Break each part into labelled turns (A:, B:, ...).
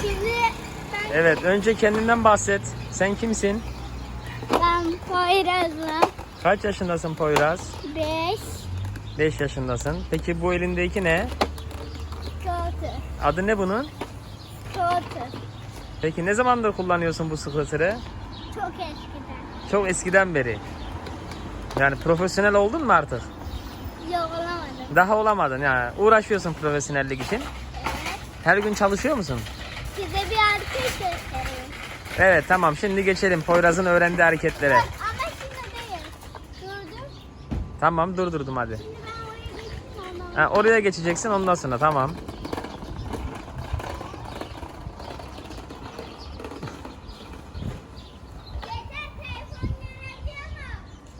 A: Şimdi ben,
B: Evet önce kendinden bahset. Sen kimsin?
A: ben Poyraz'ım.
B: Kaç yaşındasın Poyraz?
A: 5
B: 5 yaşındasın. Peki bu elindeki ne?
A: scooter.
B: Adı ne bunun?
A: Scooter.
B: Peki ne zamandır kullanıyorsun bu scooter'ı?
A: Çok eskiden.
B: Çok eskiden beri. Yani profesyonel oldun mu artık?
A: Yok olamadım.
B: Daha olamadın yani. Uğraşıyorsun profesyonellik için.
A: Evet.
B: Her gün çalışıyor musun?
A: Size bir hareket göstereyim.
B: Evet tamam şimdi geçelim Poyraz'ın öğrendiği hareketlere.
A: Bak, ama şimdi değil. Durdum.
B: Tamam durdurdum hadi.
A: Şimdi ben oraya ondan.
B: Ha, oraya geçeceksin ondan sonra tamam.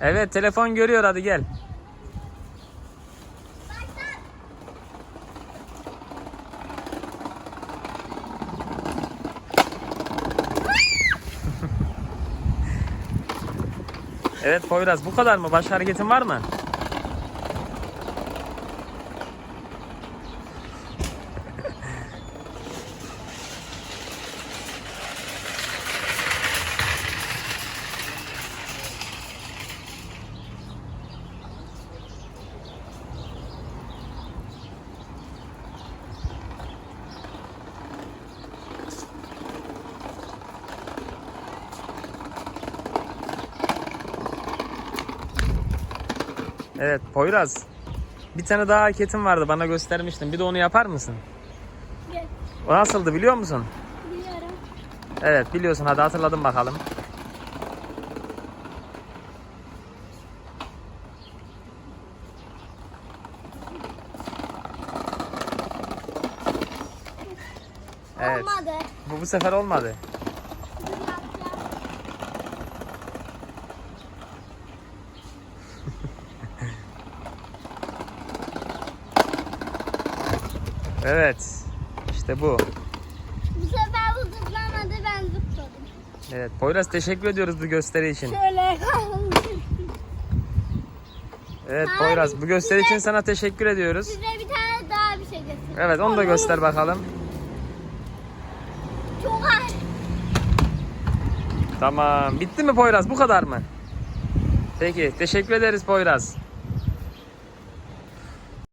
B: Evet telefon görüyor hadi gel. Evet Poyraz bu kadar mı? Başka hareketin var mı? Evet Poyraz. Bir tane daha hareketin vardı bana göstermiştin. Bir de onu yapar mısın?
A: Gel.
B: O nasıldı biliyor musun?
A: Biliyorum.
B: Evet biliyorsun hadi hatırladım bakalım. Evet.
A: Olmadı.
B: Bu bu sefer olmadı. Evet. İşte bu.
A: Bu sefer bu zıplamadı ben zıpladım.
B: Evet Poyraz teşekkür ediyoruz bu gösteri için.
A: Şöyle.
B: Evet Poyraz bu gösteri
A: size-
B: için sana teşekkür ediyoruz.
A: Size bir tane daha bir şey getirdim.
B: Evet onu da göster bakalım.
A: Çok ağır.
B: Tamam. Bitti mi Poyraz? Bu kadar mı? Peki. Teşekkür ederiz Poyraz.